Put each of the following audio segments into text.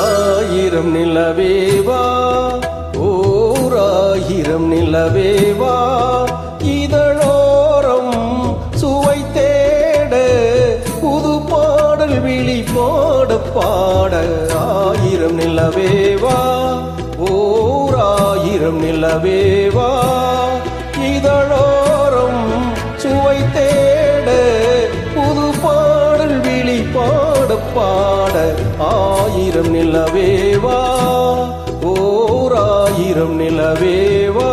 ஆயிரம் நிலவேவா ஆயிரம் நிலவேவா இதழோரம் சுவை தேட. புது பாடல் விழி பாட பாட. ஆயிரம் நிலவேவா ஓர் ஆயிரம் நிலவேவா இதழோரம் சுவை தேட. புது பாடல் விழி பாட பாட. ஆயிரம் நிலவே வரும் நிலவேவா?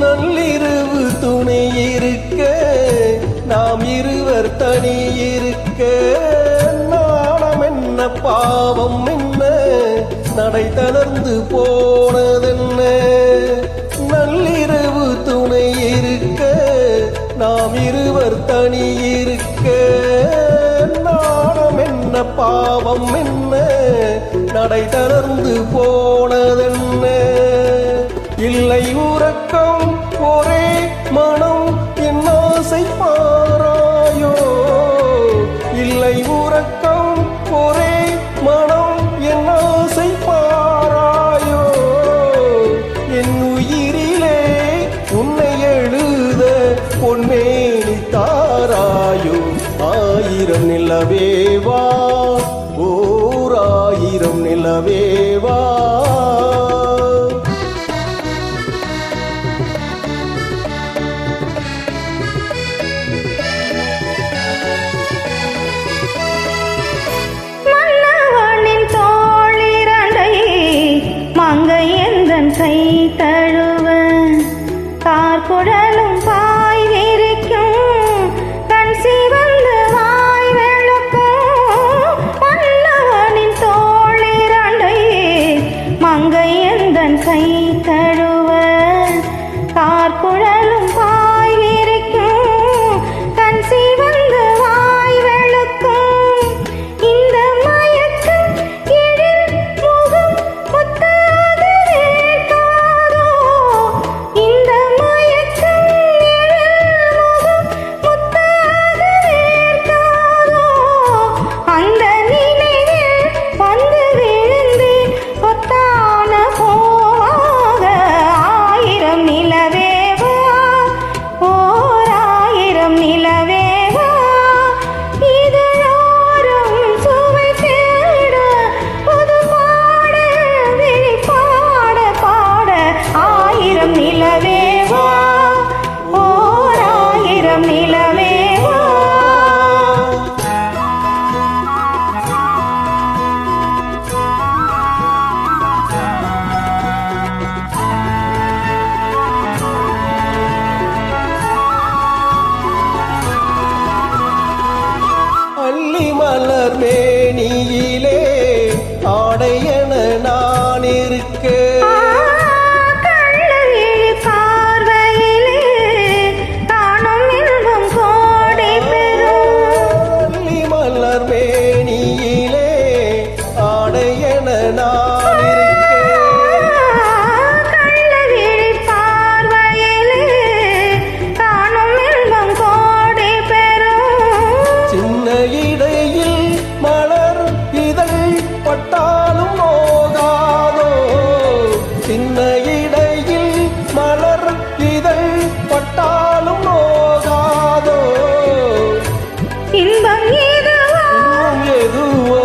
நள்ளிரவு துணை இருக்க நாம் இருவர் தனி இருக்க. நாணம் என்ன பாவம் என்ன? நடை தளர்ந்து போனதென்ன? பாவம் என்ன நடை தளர்ந்து போனதென்ன? இல்லை உறக்கம் ஒரே மனம் என் ஆசை பாராயோ இல்லை உறக்கம் ஒரே மனம் என் ஆசை பாராயோ என் உயிரிலே உன்னை எழுத பொன்னே தாராயோ ஆயிரம் நிலவேவா? ஓர் ஆயிரம் நிலவேவா? இன்பம் இன்னும் எதுவோ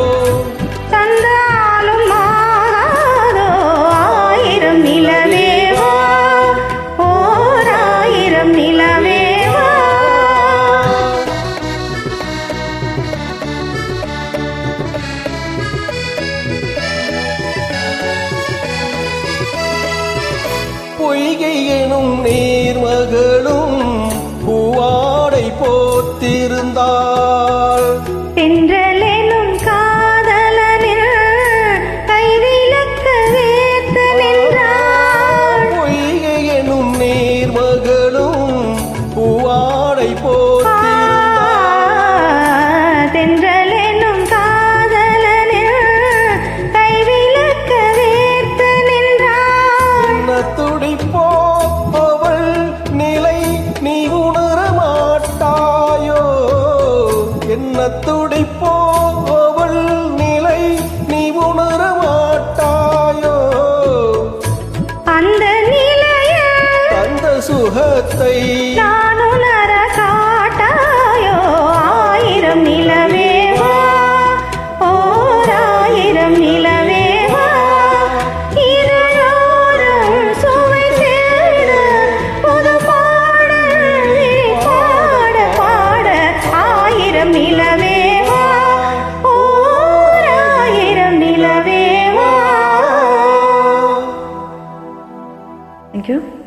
தந்தாலும் மாறாதோ ஆயிரம் நிலவேவா ஓர் ஆயிரம் நிலவேவா பொய்கை எனும் நீர்மகளோ துடிப்போவள் நிலை நீ உணர மாட்டாயோ அந்த நிலைய அந்த சுகத்தை थैंक यू।